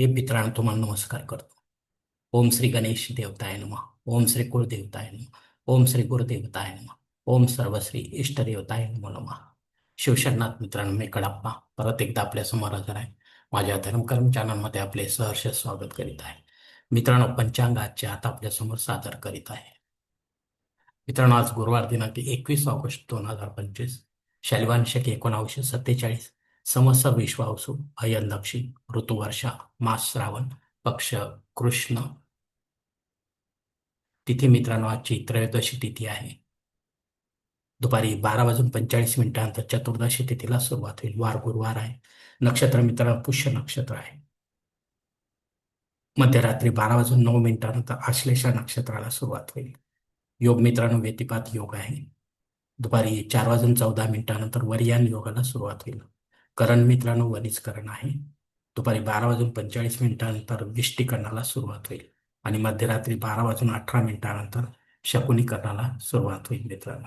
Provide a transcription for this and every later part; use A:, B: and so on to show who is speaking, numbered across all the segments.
A: हे मित्रांनो तुम्हाला नमस्कार करतो. ओम श्री गणेश देवताय नम. ओम श्री कुलदेवताय नम. ओम श्री गुरुदेवताय नम. ओम सर्वश्री इष्टदेवताय नमो नम. शिवशरणात मित्रांनो मी कडाप्पा. परत एकदा आपल्यासमोर हजर आहे. माझ्या धर्मकर्म चॅनलमध्ये आपले सहर्ष स्वागत करीत आहे. मित्रांनो पंचांग आजचे आता आपल्यासमोर सादर करीत आहे. मित्रांनो आज गुरुवार दिनांक एकवीस ऑगस्ट दोन हजार पंचवीस. शालिवान शके एकोणावीसशे सत्तेचाळीस. समस्त विश्वावसू अयन दक्षिण ऋतुवर्षा मास श्रावण पक्ष कृष्ण. तिथे मित्रांनो आजची त्रयोदशी तिथी आहे. दुपारी बारा वाजून पंचेचाळीस मिनिटांनंतर चतुर्दशी तिथीला सुरुवात होईल. वार गुरुवार आहे. नक्षत्र मित्रांनो पुष्य नक्षत्र आहे. मध्यरात्री बारा वाजून नऊ मिनिटांनंतर आश्लेषा नक्षत्राला सुरुवात होईल. योग मित्रांनो व्यतिपात योग आहे. दुपारी चार वाजून चौदा मिनिटांनंतर वरियान योगाला सुरुवात होईल. करण मित्रांनो वनिज करण आहे. दुपारी बारा वाजून पंचेचाळीस मिनिटांनंतर विष्टीकरणाला सुरुवात होईल. आणि मध्यरात्री बारा वाजून अठरा मिनिटांनंतर शकुनीकरणाला सुरुवात होईल मित्रांनो.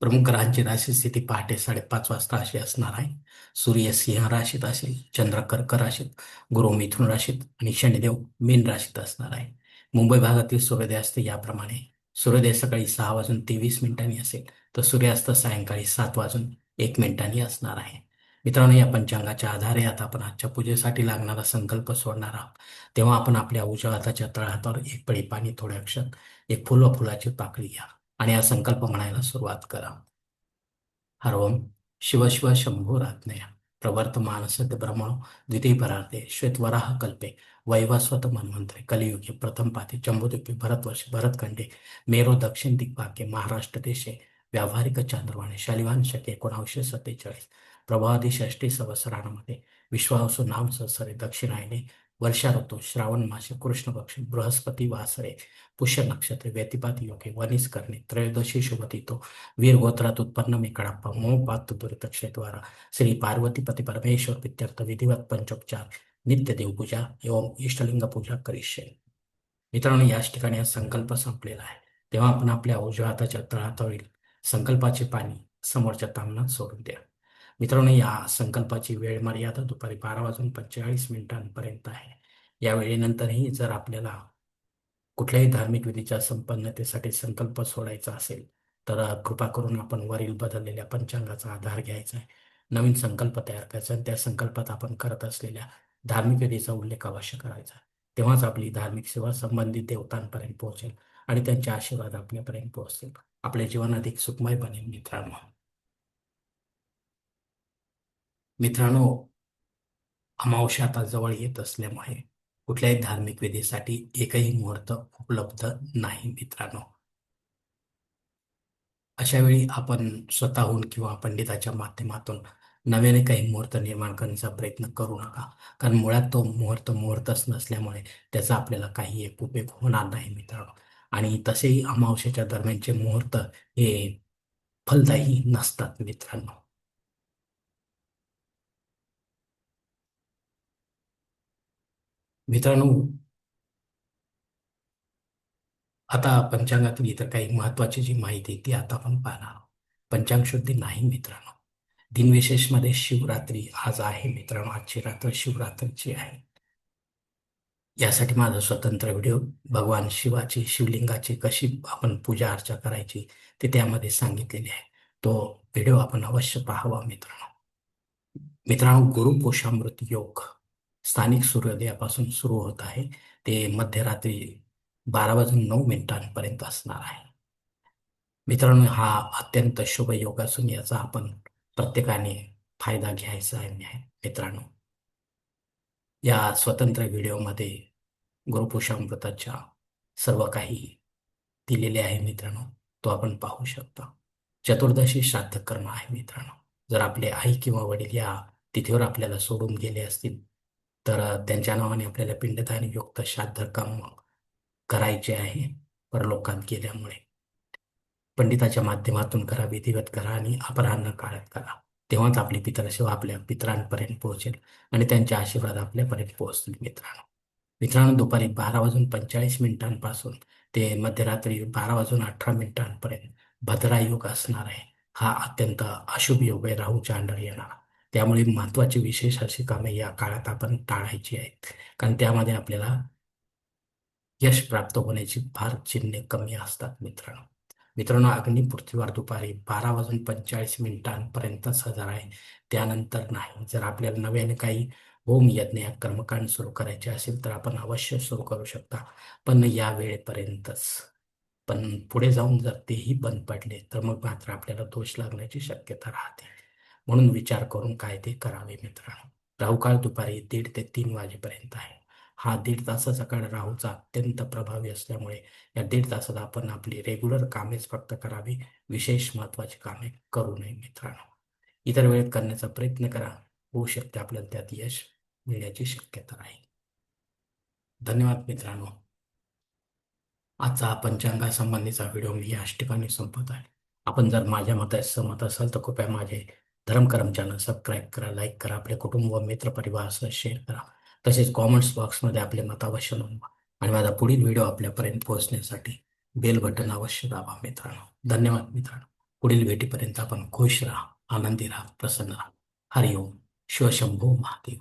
A: प्रमुख ग्रहांची राशी स्थिती पहाटे साडेपाच वाजता अशी असणार आहे. सूर्य सिंह राशीत असेल चंद्र कर्क राशीत गुरु मिथुन राशीत आणि शनिदेव मीन राशीत असणार आहे. मुंबई भागातील सूर्योदयास्त याप्रमाणे. सूर्योदय सकाळी सहा वाजून तेवीस मिनिटांनी असेल तर सूर्यास्त सायंकाळी सात वाजून एक मिनिटांनी असणार आहे. मित्रांनो या पंचांगाच्या आधारे आता आपण आजच्या पूजेसाठी लागणारा संकल्प सोडणार आहोत. तेव्हा आपण आपल्या उजव्या हाताच्या तळहातावर एक पळी पाणी थोडे अक्षर एक फुल व फुलाची पाकळी घ्या आणि हा संकल्प म्हणायला सुरुवात करा. हर ओम शिव शिव शंभो रात्नया. प्रवर्तमान सद्य ब्रह्मणो द्वितीय परार्थे श्वेतवराह कल्पे. वैवस्वत मन्वंतरे कलियुगे प्रथम पाते. जम्बूद्वीपे भरतवर्ष भरतखंडे मेरो दक्षिण दिग्भागे महाराष्ट्र देशे. व्यावहारिक चांद्रवाणी शालिवान शके एकोणावीसशे सत्तेचाळीस. प्रभादी षष्टी संवत्सरामध्ये विश्वासू नाम संसरे दक्षिणायने वर्षा ऋतू श्रावण मासे कृष्ण पक्ष बृहस्पती वासरे पुष्य नक्षत्रे व्यतिपात योगे वनिस करणे त्रयोदशी शुभतितो वीर गोत्रात उत्पन्न मी कडाप्पा मोह पात दुरित क्षेद्वारा श्री पार्वतीपती परमेश्वर पित्यर्थ विधिवत पंचोपचार नित्य देवपूजा एवं इष्टलिंग पूजा करिष्ये. मित्रांनो याच ठिकाणी हा संकल्प संपलेला आहे. तेव्हा आपण आपल्या उजव्या हाताच्या तळातळील संकल्पाचे पाणी समोरच्या तांबणात सोडून द्या. मित्रांनो या संकल्पाची वेळ मर्यादा दुपारी बारा वाजून पंचेचाळीस मिनिटांपर्यंत आहे. या वेळेनंतरही जर आपल्याला कुठल्याही धार्मिक विधीच्या संपन्नतेसाठी संकल्प सोडायचा असेल तर कृपा करून आपण वरील बदललेल्या पंचांगाचा आधार घ्यायचा आहे. नवीन संकल्प तयार करायचा आणि त्या संकल्पात आपण करत असलेल्या धार्मिक विधीचा उल्लेख अवश्य करायचा तेव्हाच आपली धार्मिक सेवा संबंधित देवतांपर्यंत पोहोचेल आणि त्यांचे आशीर्वाद आपल्यापर्यंत पोहोचतील. आपले जीवन अधिक सुखमय बनेल मित्रांनो. मित्रांनो अमावस्या आता जवळ येत असल्यामुळे कुठल्याही धार्मिक विधीसाठी एकही मुहूर्त उपलब्ध नाही मित्रांनो. अशा वेळी आपण स्वतःहून किंवा पंडिताच्या माध्यमातून नव्याने काही मुहूर्त निर्माण करण्याचा प्रयत्न करू नका. कारण मुळात तो मुहूर्त मुहूर्तच नसल्यामुळे त्याचा आपल्याला काही एक उपयोग होणार नाही मित्रांनो. आणि तसेही अमावस्याच्या दरम्यानचे मुहूर्त हे फलदायी नसतात मित्रांनो. मित्रांनो आता पंचांगातली इतर काही महत्वाची जी माहिती ती आता आपण पाहणार आहोत. पंचांग शुद्धी नाही मित्रांनो. दिनविशेषमध्ये शिवरात्री आज आहे मित्रांनो. आजची रात्र शिवरात्रीची आहे. यासाठी माझा स्वतंत्र व्हिडिओ भगवान शिवाची शिवलिंगाची कशी आपण पूजा अर्चा करायची ते त्यामध्ये सांगितलेली आहे. तो व्हिडिओ आपण अवश्य पाहावा मित्रांनो. मित्रांनो गुरुपोषामृत योग स्थानिक सूर्योदयापासून सुरू होत आहे. ते मध्यरात्री बारा वाजून नऊ मिनिटांपर्यंत असणार आहे. मित्रांनो हा अत्यंत शुभ योग असून याचा आपण प्रत्येकाने फायदा घ्यायचा आहे मित्रांनो. या स्वतंत्र व्हिडिओमध्ये गुरुपुषामृताच्या सर्व काही दिलेले आहे मित्रांनो तो आपण पाहू शकता. चतुर्दशी श्राद्ध कर्म आहे मित्रांनो. जर आपले आई किंवा वडील या तिथेवर आपल्याला सोडून गेले असतील तर त्यांच्या नावाने आपल्याला पिंडदान युक्त श्राद्ध कर्म करायचे आहे परलोकात गेल्यामुळे. पंडिताच्या माध्यमातून करा विधिवत करा आणि अपराह्न काळात करा. तेव्हाच आपली पितरसेवा आपल्या पित्रांपर्यंत पोहोचेल आणि त्यांचे आशीर्वाद आपल्यापर्यंत पोहोचतील मित्रांनो. मित्रांनो दुपारी बारा वाजून पंचेचाळीस मिनिटांपासून ते मध्यरात्री बारा वाजून अठरा मिनिटांपर्यंत भद्रा योग असणार आहे. हा अत्यंत अशुभ योग आहे. राहू चांडर येणार. त्यामुळे महत्त्वाची विशेष अशी कामे या काळात आपण टाळायची आहेत. कारण त्यामध्ये आपल्याला यश प्राप्त होण्याची फार चिन्हे कमी असतात मित्रांनो. मित्रांनो अग्नी पृथ्वीवर दुपारी बारा वाजून पंचेचाळीस मिनिटांपर्यंतच हजर आहे. त्यानंतर नाही. जर आपल्याला नव्याने काही होम यज्ञ या कर्मकांड सुरू करायचे असेल तर आपण अवश्य सुरू करू शकता. पण या वेळेपर्यंतच. पण पुढे जाऊन जर तेही बंद पडले तर मग मात्र आपल्याला दोष लागण्याची शक्यता राहते. म्हणून विचार करून काय ते करावे मित्रांनो. राहुकाळ दुपारी दीड ते तीन वाजेपर्यंत आहे. हा दीड तासाचा काळ राहूचा अत्यंत प्रभावी असल्यामुळे या दीड तासात आपण आपली रेग्युलर कामेच फक्त करावी विशेष महत्वाची कामे करू नये मित्रांनो. इतर वेळेत करण्याचा प्रयत्न करा. होऊ शकते आपल्याला त्यात यश मिळण्याची शक्यता राहील धन्यवाद मित्रांनो. आजचा पंचांगासंबंधीचा व्हिडिओ मी याच ठिकाणी संपत आहे. आपण जर माझ्या मतात सहमत असाल तर कृपया माझे धर्मकरम चॅनल सबस्क्राईब करा लाईक करा आपले कुटुंब व मित्रपरिवारासह शेअर करा. तसेच कॉमेंट्स बॉक्समध्ये आपले मत अवश्य नोंदवा. आणि माझा पुढील व्हिडिओ आपल्यापर्यंत पोहोचण्यासाठी बेल बटन अवश्य दाबा मित्रांनो. धन्यवाद मित्रांनो. पुढील भेटीपर्यंत आपण खुश राहा आनंदी राहा प्रसन्न राहा. हरिओम. शिवशंभो महादेव.